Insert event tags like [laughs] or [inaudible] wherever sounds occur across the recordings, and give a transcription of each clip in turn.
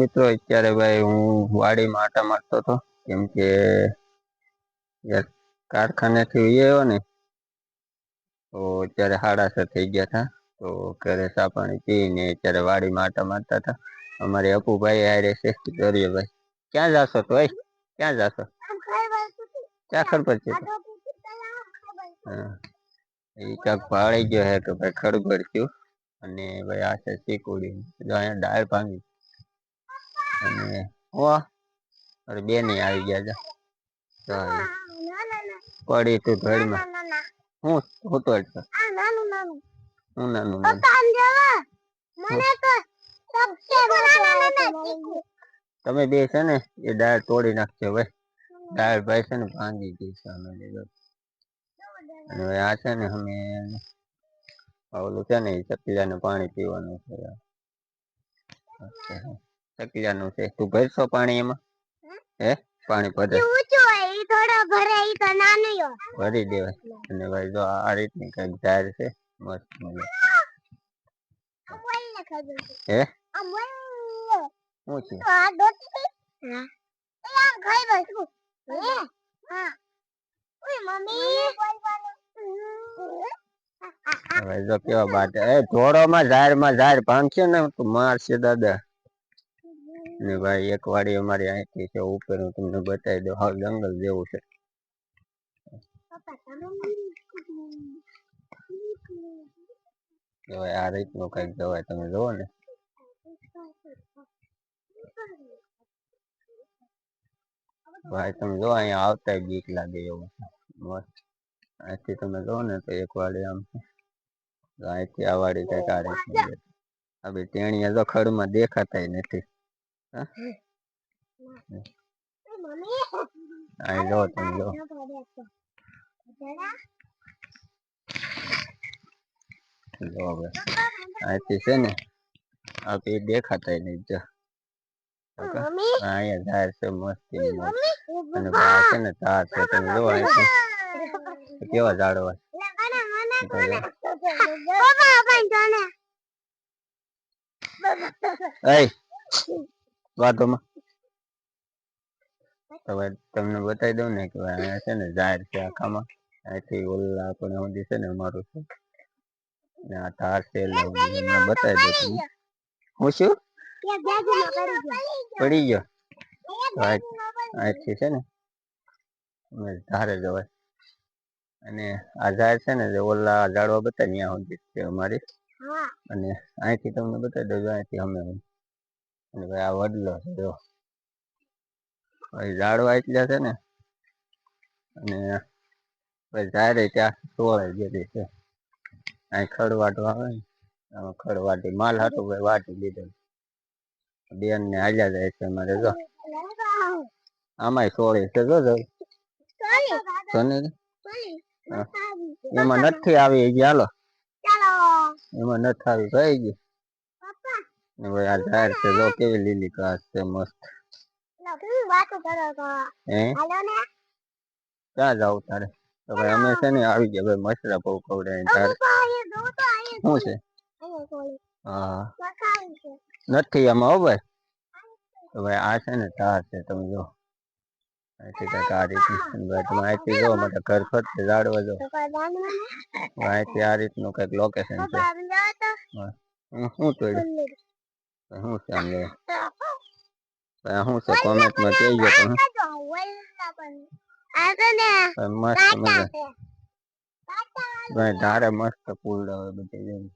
મિત્રો, અત્યારે ભાઈ હું વાડીમાં આટા મારતો હતો. કેમ કે કારખાનેથી આવ્યો ને, તો અત્યારે સાડા થઈ ગયા હતા. તો ઘરે ચા પાણી પીને અત્યારે વાડીમાં આટા મારતા હતા. અમારે અપુભાઈ આરે છે. કરીએ ભાઈ, ક્યાં જાશો તો ભાઈ? ક્યાં જાશો? ક્યાં ખરપર છે એ ક્યાંક ભાળી ગયો હે કે ભાઈ ખડબડ થયું. અને ભાઈ આ છે અહીંયા ડાળ ભાંગી. અને વાહ. અરે બે નહીં આવી ગયા છે. પડી તું ધડમાં હું હું તો જ છું. હું નાનું નાનું તમે બે છે ને એ દાળ તોડી નાખજો ભાઈ. દાળ ભાઈ છે ને ભાંગી ગઈ છે અમે લીધો અને હવે આ છે ને અમે ઓલું છે ને એ ચકલીયાનું પાણી પીવાનું છે. અચ્છા. છે. તું ભરશો પાણી એમાં? હે? પાણી ભરે ભરી દેવાય. અને ભાઈ જો આ રીતની કંઈક ઝાડ છે મસ્ત હે? શું છે? હવે જો કેવા બાટ એ ધોળોમાં ઝાડમાં ઝાડ ભાંગશે ને તો મારશે દાદા. ને ભાઈ એક વાડી અમારી અહીંથી છે ઉપર હું તમને બતાવી દઉં. હાવ જંગલ જેવું છે. હવે આ રીતનું કંઈક જવાય તમે જોવો ને. ભાઈ તમે જો અહીંયા આવતા બીક લાગે એવું મસ્ત. અહીંથી તમે જો ને તો એક વાડી આમ અહીંથી આ વાડી કંઈક આ રીતની છે. આ બી ટેણીયા તો ખડમાં દેખાતાય નથી? અહીં જો તમે જો જો હવે અહીંથી છે ને આ દેખાતા નહીં જો અહીંયા ઝાડ છે મસ્તી અને છે ને ઝાડ છે તમે જો અહીંથી કેવા ઝાડવા એ વાતોમાં? હવે તમને બતાવી દઉં ને કે ભાઈ અહીંયા છે ને ઝાડ છે આખામાં. અહીંથી ઓલા આપણે સુધી છે ને અમારું છે. ને આ તાર છે એટલે હું બતાવી દઉં તમને હું શું? પડી ગયો. અહીંથી છે ને અમે ધારે જવાય. અને આ ઝાડ છે ને ઓલા ઝાડવા બતાવી ત્યાં સુધી છે અમારી. અને અહીંથી તમને બતાવી દઉં અહીંથી અમે આ વડલો છે જો. ઝાડવા એટલા છે ને અને ભાઈ ઝાડે ત્યાં સોળે જેટલી છે. અહીં ખડવાટો આવે ને આમાં ખડવાટી માલ હતું ભાઈ વાટી લીધો. બેન ને હાલ્યા જાય છે અમારે જો. આમાંય સોળી છે જો જો. એમાં નથી આવી ગયા હાલો. એમાં નથી આવી થઈ ગઈ. આ ઝાડ છે જો કેવી લીલી ઘાસ છે મસ્ત હે ક્યાં જાવ તારે તો ભાઈ અમે છે ને આવી ગયા ભાઈ મસરા બહુ ખવડાય તારે શું છે હા નથી આમાં હો ભાઈ તો ભાઈ આ છે ને તાર છે તમે જો અહીંથી કંઈક આ રીતનું છે ને ભાઈ તમે અહીંથી જો માટે ઘર ફરતે ઝાડવા જો અહીંથી આ રીતનું કંઈક લોકેશન છે હું શું તોડ્યું શું છે આમ શું છે કોમેન્ટમાં કહેજો હું મસ્ત મજા ભાઈ ધારે મસ્ત ફૂલડા હવે બધી જઈને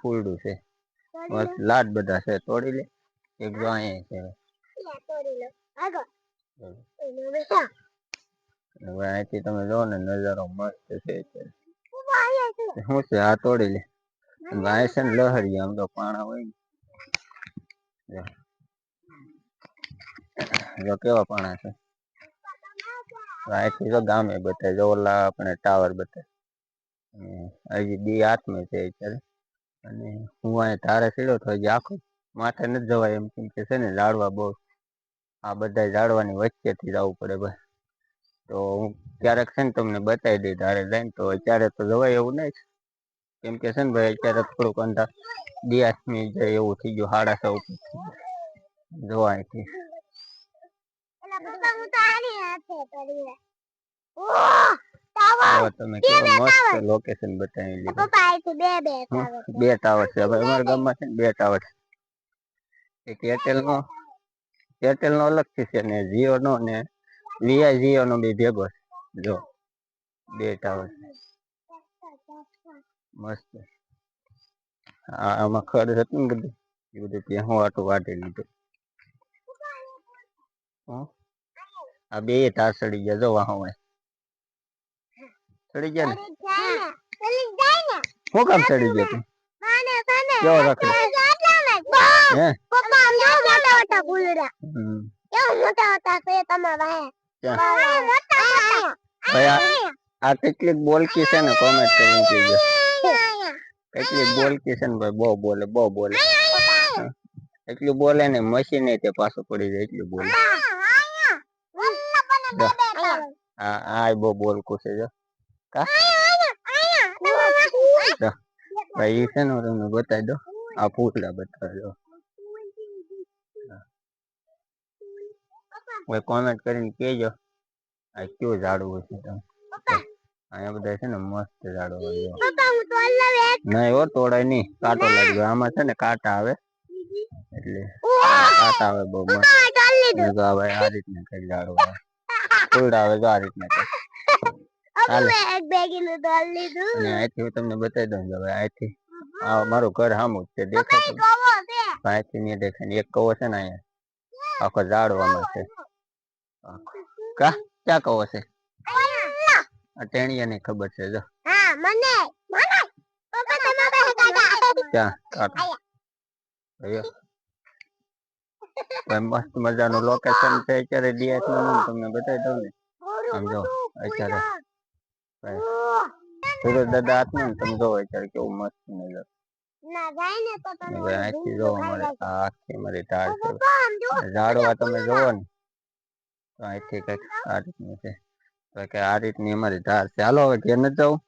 ફૂલડું છે મસ્ત લાડ બધા છે તોડી લે એક જો અહીંયા છે હવે અહીંથી તમે જો ને નજારો મસ્ત છે શું છે આ તોડી લે ભાઈ છે ને લહરી, આમ તો પાણા હોય જો. જો કેવા પાણા છે? અહીંથી તો ગામે બતાવે જો ઓલા આપણે ટાવર બતાવે હજી બી હાથમાં છે અત્યારે. અને હું અહીંયા તારે સીડો તો હજી આખો માથે નથી જવાય એમ કેમ કે છે ને ઝાડવા બહુ આ બધા ઝાડવાની વચ્ચેથી જવું પડે ભાઈ તો હું ક્યારેક છે ને તમને બતાવી દઈ તારે જઈને, તો અત્યારે તો જવાય એવું નહીં. કેમ કે છે ને ભાઈ અત્યારે થોડુંક અંધાર દિયાસમી જાય એવું થઈ ગયું સાડા સૌ તમે કેવું મસ્ત લોકેશન બતાવી લીધું. બે ટાવર છે. હવે અમારા ગામમાં છે ને બે ટાવર છે. એક એરટેલ નો એરટેલ નો અલગ છે ને જીઓ નો ને વીઆઈ જીઓ નો બી ભેગો જો બે ટાવર મસ્ત. આમાં ખડ હતું ને બધું એ બધું ત્યાં હું આટું વાટી લીધું. આ બે તાર સડી ગયા જો વાહ સડી ગયા ને? શું કામ સડી ગયા તું? કેવો રખડે હે? આ આ કેટલીક બોલકી છે ને કોમેન્ટ કરીને કહેજો. કેટલીક બોલ છે ને ભાઈ બહુ બોલે બહુ બોલે. એટલું બોલે ને મશીન તે પાછું પડી જાય એટલું બોલે. હા આ બહુ બોલ કુશે જો. ભાઈ છે ને તમને બતાવી દો આ પૂતળા બતાવી દો કોઈ કોમેન્ટ કરીને કહેજો. આ કયું ઝાડવું છે તમે? અહીંયા બધા છે ને મસ્ત ઝાડવા નહીં હો તોડાય નહીં. કાંટો લાગ્યો. આમાં છે ને કાંટા આવે. એટલે કાંટા આવે બહુ મસ્ત. અને જો આ ભાઈ આ રીતના કંઈક ઝાડવા આવે ફૂલડા આવે જો આ રીતના કંઈક હાલે. અને અહીંથી હું તમને બતાવી દઉં જો ભાઈ અહીંથી આ મારું ઘર સામું જ છે દેખાય તમને? પણ અહીંથી નહીં દેખાય ને એક કવો છે ને અહીંયા. આખો ઝાડવામાં છે. આખો. કા? ક્યાં કવો છે? આ ટેણીયા ને ખબર છે જો. ક્યાં કાંટો ભાઈ મસ્ત મજાનું લોકેશન છે અત્યારે ડીએસનું તમને બતાવી દઉં ને સમજો અત્યારે સુરત દાદા હાથ ને સમજો અત્યારે કેવું મસ્ત નજર અહીંથી જોવા મળે આખી મારી ઢાળ છે ઝાડવા તમે જોવો ને તો અહીંથી કંઈક આ રીતની છે તો કે આ રીતની અમારી ધાર છે હાલો હવે ઘેર નથી જવું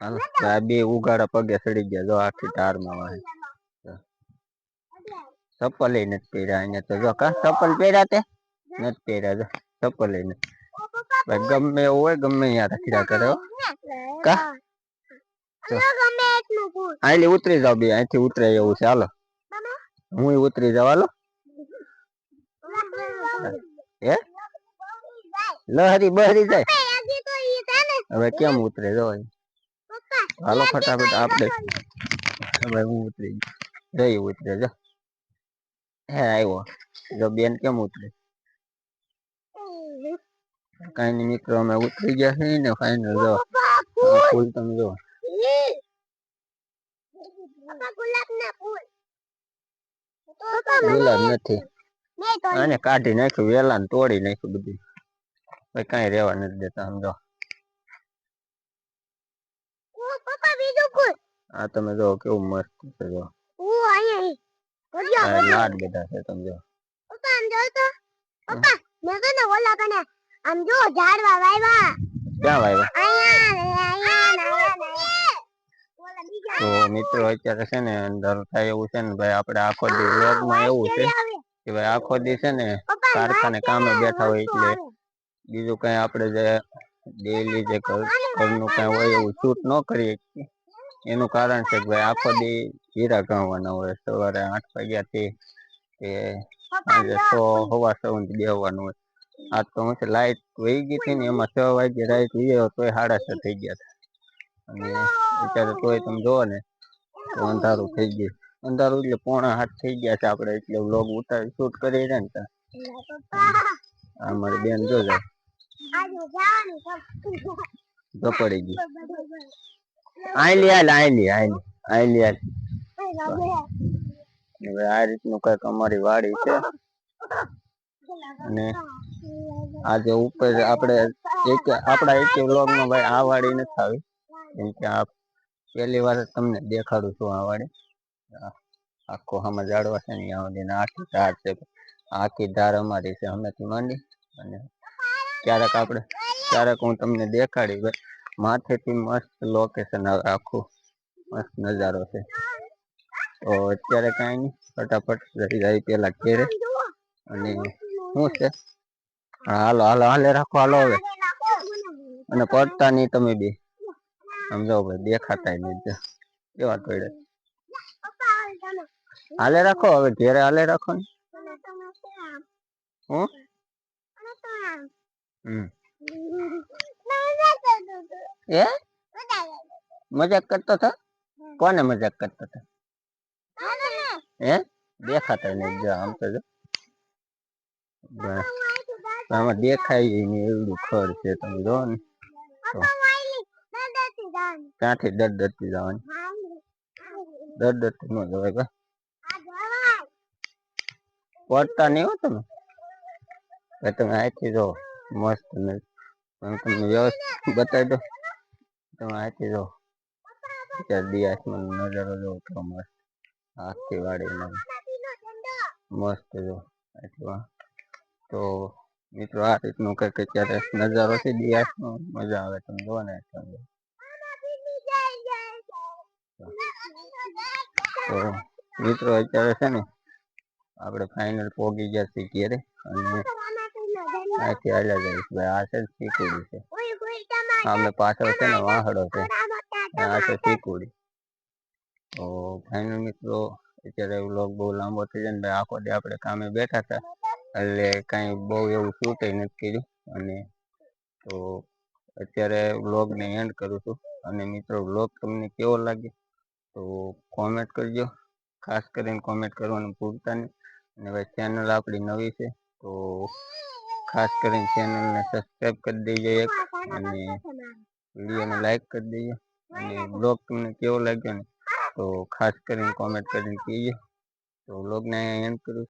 આ બે ઉગાડા પગે સડી ગયા. જો આખી ધારમાં વાહે. ચપ્પલ નથી પહેર્યા અહીંયા તો. જો કા ચપ્પલ પહેર્યા તે? નથી પહેર્યા જો. ચપ્પલ નથી. ગમે એવું હોય ગમે અહીંયા રખીડા કરે હો. કા? અહીંથી ઉતરી જાવ બે. અહીંથી ઉતરે એવું છે. હાલો. હું ઉતરી જાવ હાલો. હે? લહરી બહરી જાય. હવે કેમ ઉતરે? જો અહીં. હાલો ફટાફટ આપણે હવે હું ઉતરી જઈ ઉતરે જો. હે આવ્યો જો બેન કેમ ઉતરે? કઈ નહીં મિત્રો અમે ઉતરી ગયા છે ને ફાઇનલ જો. ફૂલ તમે જો ગુલાબ નથી. આને કાઢી નાખ્યું વેલા ને તોડી નાખ્યું બધું. ભાઈ કઈ રેવા નથી દેતા સમજો. આ તમે જો કેવું મસ્ત છે જો. આ લાડ બધા છે તમે જો. આમ જો ઝાડવા વાવ્યા ક્યાં વાવ્યા અહીંયા તો મિત્રો અત્યારે છે ને અંદર થાય એવું છે ને ભાઈ આપણે આખો દી વ્લોગમાં એવું છે કે ભાઈ આખો દી છે ને કારખાને કામે બેઠા હોય એટલે બીજું કઈ આપણે જે ડેઈલી જે ઘર- ઘરનું કઈ હોય એવું શૂટ ન કરીએ. એનું કારણ છે કે ભાઈ આખો દી હીરા ગણવાના હોય. સવારે આઠ વાગ્યાથી કે સાંજે સો સવા સો બેહવાનું હોય. આ તો હું છે લાઈટ વહી ગઈ હતી ને એમાં છ વાગે રાઈટ વીયો તોય સાડા છ થઈ ગયા હતા. અને અત્યારે તોય તમે જોવો ને તો અંધારું થઈ ગયું. અંધારું એટલે પોણા હાથ થઈ ગયા છે આપણે એટલે વ્લોગ ઉતારી શૂટ કરી રહ્યા ને. [laughs] આ મારી બેન જો જાય ઝપડી લે, આઈ આઈ લે, આઈ આયલી હાલ હવે આ રીતનું કંઈક અમારી વાડી છે. અને આજે ઉપર આપણે એક, આપણા એક વ્લોગમાં ભાઈ આ વાડી નથી આવી. કેમ કે આ પહેલી વાર તમને દેખાડું છું આ વાડી. આખો આમાં જાડવા છે ને ત્યાં આખી ધાર છે. આખી ધાર અમારી છે અમેથી માંડી. અને ક્યારેક આપણે ક્યારેક હું તમને દેખાડી ભાઈ માથેથી મસ્ત લોકેશન આવે આખું મસ્ત નજારો છે. તો અત્યારે કાંઈ નહીં ફટાફટ જઈ જાય પેલા ઘેરે. અને શું છે? હા, હાલો હાલો હાલે રાખો હાલો હવે. અને પડતા નહીં તમે બે. સમજો ભાઈ દેખાતા નહીં જો. કેવા પડે હાલે રાખો હવે ઘેરે હાલે રાખો ને. હું? હમ એ મજાક કરતો હતો? કોને મજાક કરતો હતો? હે? દેખાતા નહીં જો આમ તો જો. આમાં દેખાય નહીં એવડું ખર છે તમે જો ને. ક્યાંથી દર દરતી જવાની. દર દરતી ન જવાય પડતા નહીં હો તમે. તમે અહીંથી જો. મસ્ત ને હું તમને વ્યવસ્થિત બતાવી દો તમે અહીંથી જો અત્યારે દિયાસમાં નજારો જો કેવો મસ્ત આખી વાડીનો મસ્ત જો અહીંથી વાહ. તો મિત્રો આ રીતનું કંઈક અત્યારે નજારો છે દિયાસનો મજા આવે તમે જોવો ને તમે તો મિત્રો અત્યારે છે ને આપણે ફાઇનલ પોગી ગયા છીએ ઘેરે અને અહીંથી હાલ્યા જઈશ ભાઈ. આ છે ચીકુડી છે. આમે પાછળ છે ને વાહડો છે. આ છે ચીકુડી તો ફાઇનલ મિત્રો અત્યારે વ્લોગ બહુ લાંબો થઈ જાય ને ભાઈ આખો દે આપણે કામે બેઠા હતા. એટલે કાંઈ બહુ એવું શૂટે નથી કર્યું. અને તો અત્યારે વ્લોગને એન્ડ કરું છું. અને મિત્રો વ્લોગ તમને કેવો લાગે તો કોમેન્ટ કરજો. ખાસ કરીને કોમેન્ટ કરવાનું ભૂલતા નહીં. અને ભાઈ ચેનલ આપણી નવી છે તો ખાસ કરીને ચેનલને સબસ્ક્રાઈબ કરી દેજો એક અને વિડીયોને લાઈક કરી દેજો. અને બ્લોગ તમને કેવો લાગ્યો ને, તો ખાસ કરીને કોમેન્ટ કરીને કહેજો. તો બ્લોગને એન્ડ કરું